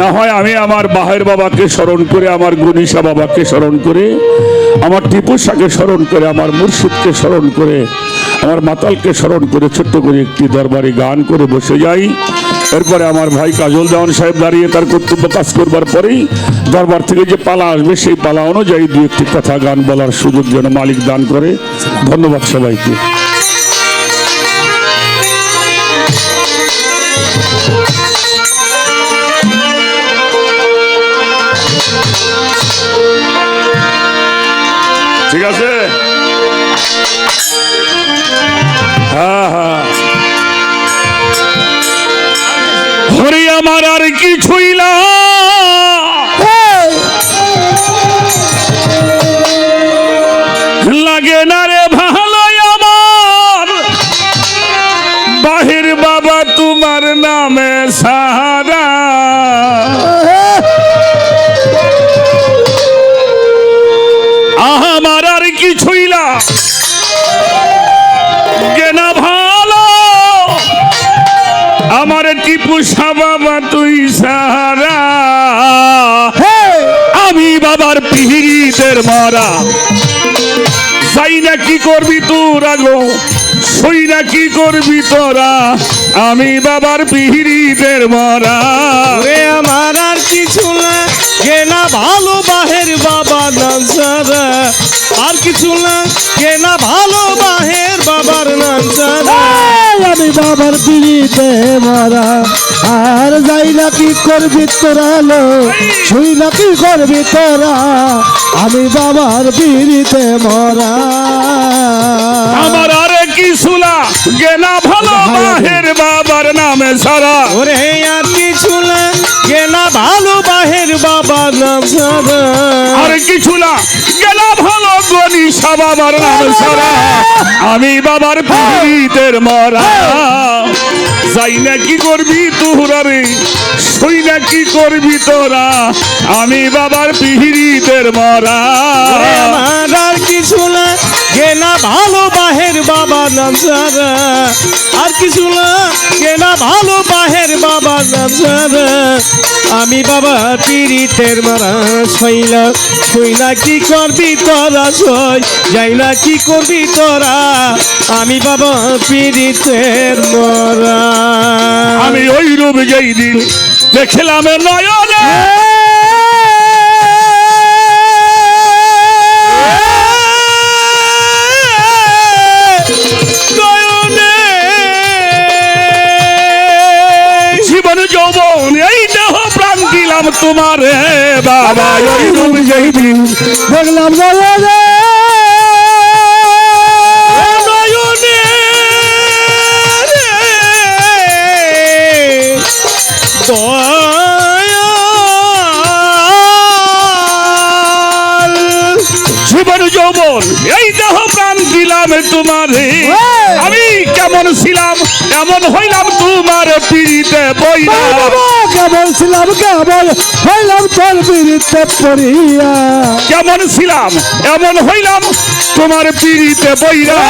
না হয় আমি আমার বাহের বাবাকে স্মরণ করে, আমার গণিসা বাবাকে স্মরণ করে, আমার টিপু শাকে স্মরণ করে, আমার মুর্শিদকে স্মরণ করে, আমার মাতালকে স্মরণ করে ছোট্ট করে একটি দরবারে গান করে বসে যাই। এরপরে আমার ভাই কাজল দেওয়ান সাহেব দাঁড়িয়ে তার কর্তব্য কাজ করবার পরেই দরবার থেকে যে পালা আসবে, সেই পালা অনুযায়ী দু একটি কথা গান বলার সুযোগ যেন মালিক দান করে। ধন্যবাদ সবাইকে। ঠিক আছে? হ্যাঁ হ্যাঁ। হরি আমার আর কিছুই না। লাগে না রে ভালো আমার। বাহির বাবা তোমার নামে সাহারা আমি বাবার পিহিরিদের মারা। যাই না কি করবি তোরা গো সই না কি করবি তোরা? আমি বাবার পিহিরিদের মারা। ওরে আমার আর কিছু না কেনা ভালো বাহের বাবা সারা আর কিছু না কেনা ভালো বাহের আমি বাবার পিড়িতে মারা। আর যাই না কি করবি তোরা লো শুই না কি করবি তোরা। আমি বাবার পিড়িতে মরা। আমার আরে কি শুনা? গেনা ভালো বাহের বাবার নামে সারা। ওরে আর কিছু না কেনা ভালো বাহের বাবার নাম সারা। আর কিছু না গেলা ভালো গনি নামে সারা। আমি বাবার পিড়িতের মরা। যাই না কি করবি তোরা রে সই না কি করবি তোরা। আমি বাবার পিহিরিতের মরা। ওরে আমার আর কিছু না কেনা ভালো বাহের বাবা নাম সারা আর কিছু না কেনা ভালো বাহের বাবা নাম সারা আমি বাবা পীড়িতের মারা শৈলা শুই না কি করবি তোরা সই যাই না কি করবি তোরা? আমি বাবা পীড়িতের মরা। আমি ওই রূপ যেই দিন দেখলাম নয়নে। তোমার বাবা ওই রূপ যেই দিন। দেখলাম জীবন যৌবন এই দেহ প্রাণ দিলাম তোমারে। আমি কেমন ছিলাম এমন হইলাম তোমার পিড়িতে বইরা বাবা কেমন ছিলাম কেমন হইলাম তোর পিড়িতে পড়িয়া। কেমন ছিলাম এমন হইলাম তোমার পিড়িতে বইরা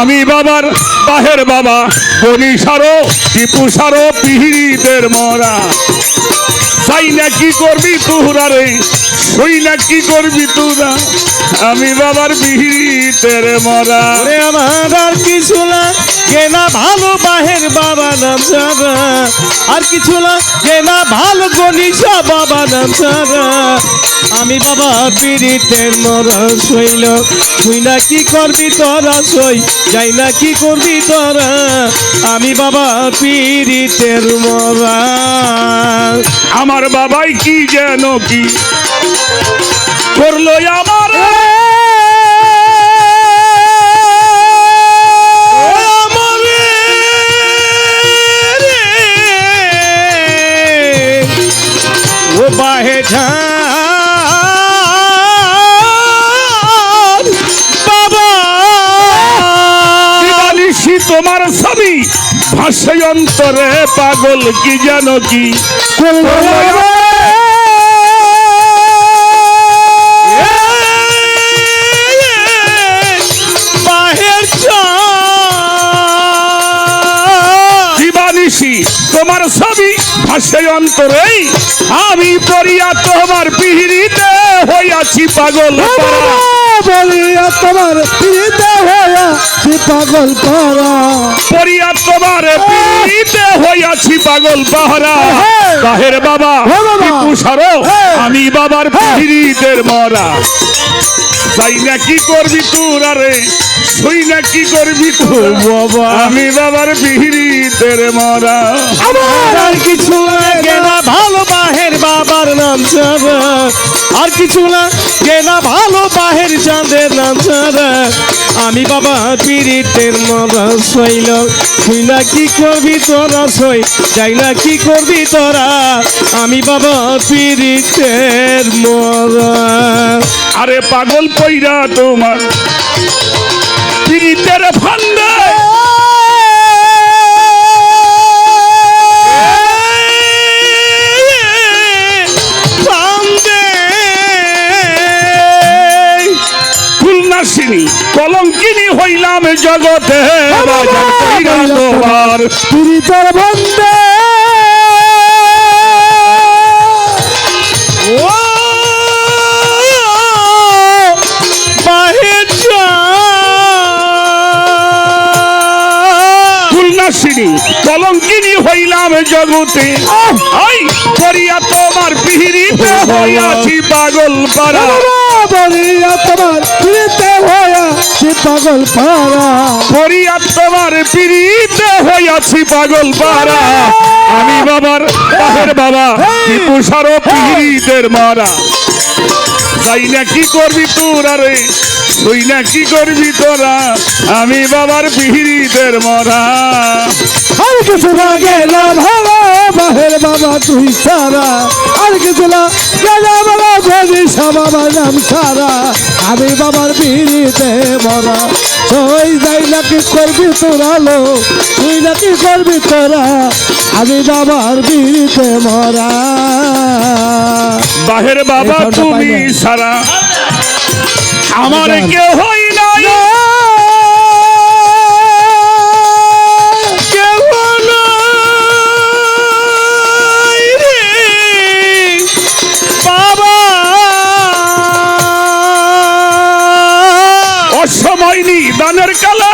আমি বাবার বাহের বাবা বনি সারো টিপু সারো পিহিরিদের মরা। চাই না কি করবি তোরা রে না কি করবি তোরা? আমি বাবার বিহিরিতের মরা। ওরে আমার আর কিছু না কেনা ভালো বাহের বাবা নাম সারা আর কিছু না কেনা ভালো গণিসা বাবা নাম সারা আমি বাবা পীড়িতের মরা শৈল তুই না কি করবি তোরা সই যাই না কি করবি তোরা। আমি বাবা পীড়িতের মরা। আমার বাবাই কি যেন কি? করল আমার। ও বাহে তোমার ছবি ভাষে অন্তরে পাগল কি যেন কি? তোমার ছবি সেই অন্তরেই আমি পড়িয়া তোমার পিহিরিতে হইয়াছি পাগল। বলিয়া তোমার পিড়িতে হইয়া সে পাগল পারা পড়িয়া তোমার পিহিরিতে হইয়াছি পাগল পাহারা। বাহের বাবা। হ্যাঁ। আমি বাবার পিহিরিতের মরা যাই না কি করবি তোর আরে? শুই না কি করবি তোর? বাবা। আমি বাবার বিহিরি পিহিরিতের মরা। আমার আর কিছু লাগে না ভালো বাহের বাবার নাম ছাড়া। আর কিছু লাগে না ভালো বাহের চাঁদের নাম ছাড়া। আমি বাবা পীড়িতের মরা শৈল তুই না কি করবি তোরা সই যাই না কি করবি তোরা আমি বাবা পীড়িতের মরা। আরে পাগল পইরা তোমার। ফান্ডে ফুলনাসিনী কলঙ্কিনী হইলাম জগতে। তোমার পিড়িতের ও ফুলনাসিনী কলঙ্কিনী হইলাম জগতে। করিয়া তোমার পিহিরিতে হইয়াছি পাগল পারা বলিয়া তোমার পিড়িতে পাগল পারা করিয়া তোমার পিড়িতে হইয়াছি পাগল পারা আমি বাবার বাহের বাবা সারো পিড়িতের মারা। যাই না কি করবি তোর আরে? তুই না কি করবি তোরা? আমি বাবার পিড়িতের মরা। আর কিছু না গেল ভালো বাহের বাবা তুই সারা আর কিছু না গেল বাবা নাম সারা আমি বাবার পিড়িতে মরা। সই যাই নাকি করবি তোরা লো তুই নাকি করবি তোরা। আমি বাবার পিড়িতে মরা। বাহের বাবা তুমি সারা আমার কেউ হই নাই। অসময় কালে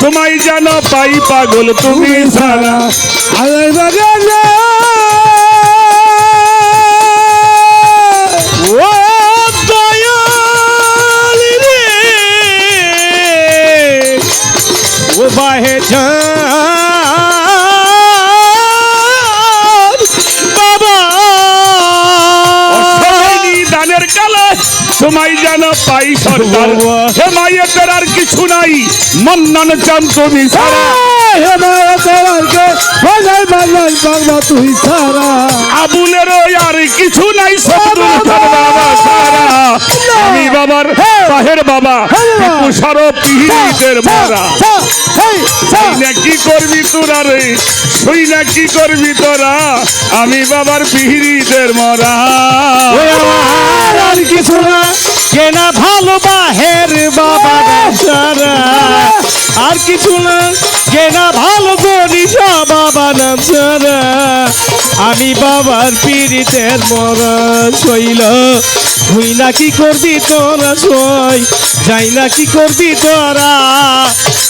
তোমায় জানো পাই পাগল তুমি সারা আরে বাগানে দানের কালে তোমায় জানো পাই সরকার বাবা। হে মায়ের আর কিছু নাই মন্নন চান তুমি সারা তুই সারা আবুলের আর কিছু নাই সবদুল খান বাবা সারা আমি বাবার বাহের বাবা টিপু সারো পিহিতের মারা। না কি করবি তোরা রে? শুই না কি করবি তোরা? আমি বাবার পিহিরিদের মরা। আর কিছু না। কেনা ভালো বাহের বাবা সারা আর কিছু না। কেনা ভালো গরিষা বাবা নাম সারা আমি বাবার পীড়িতের মরা শৈল। তুই না কি করবি তোরা সই, যাই না কি করবি তোরা।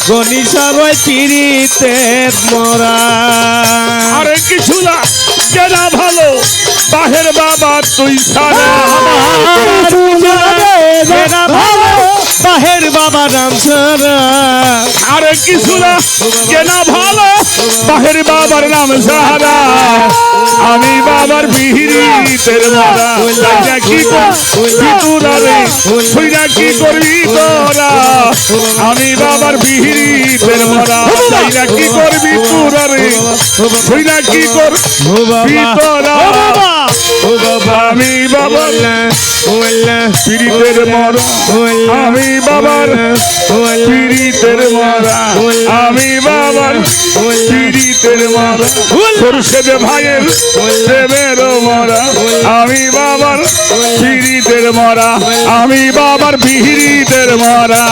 গনিষার ওই পীড়িতের মরা। আর কিছু না। কেনা ভালো বাহের বাবা তুই সারা বাহের বাবা নাম সারা আরে কিছু না কেনা ভালো বাহের বাবার নাম সারা আমি বাবার বিহিরিতের মারা কি তোরা রে তুই কি করবি তোরা আমি বাবার বিহিরিতের মারা তাই না কি করবি তোরা রে তুই কি করবি তোরা আমি বাবার পীড়িতের মরা। আমি বাবার পীড়িতের মরা। আমি বাবার পীড়িতের মরা। খুরশেদ ভাইয়ের দেবের মরা। আমি বাবার পীড়িতের মরা। আমি বাবার বিহিরিতের মরা।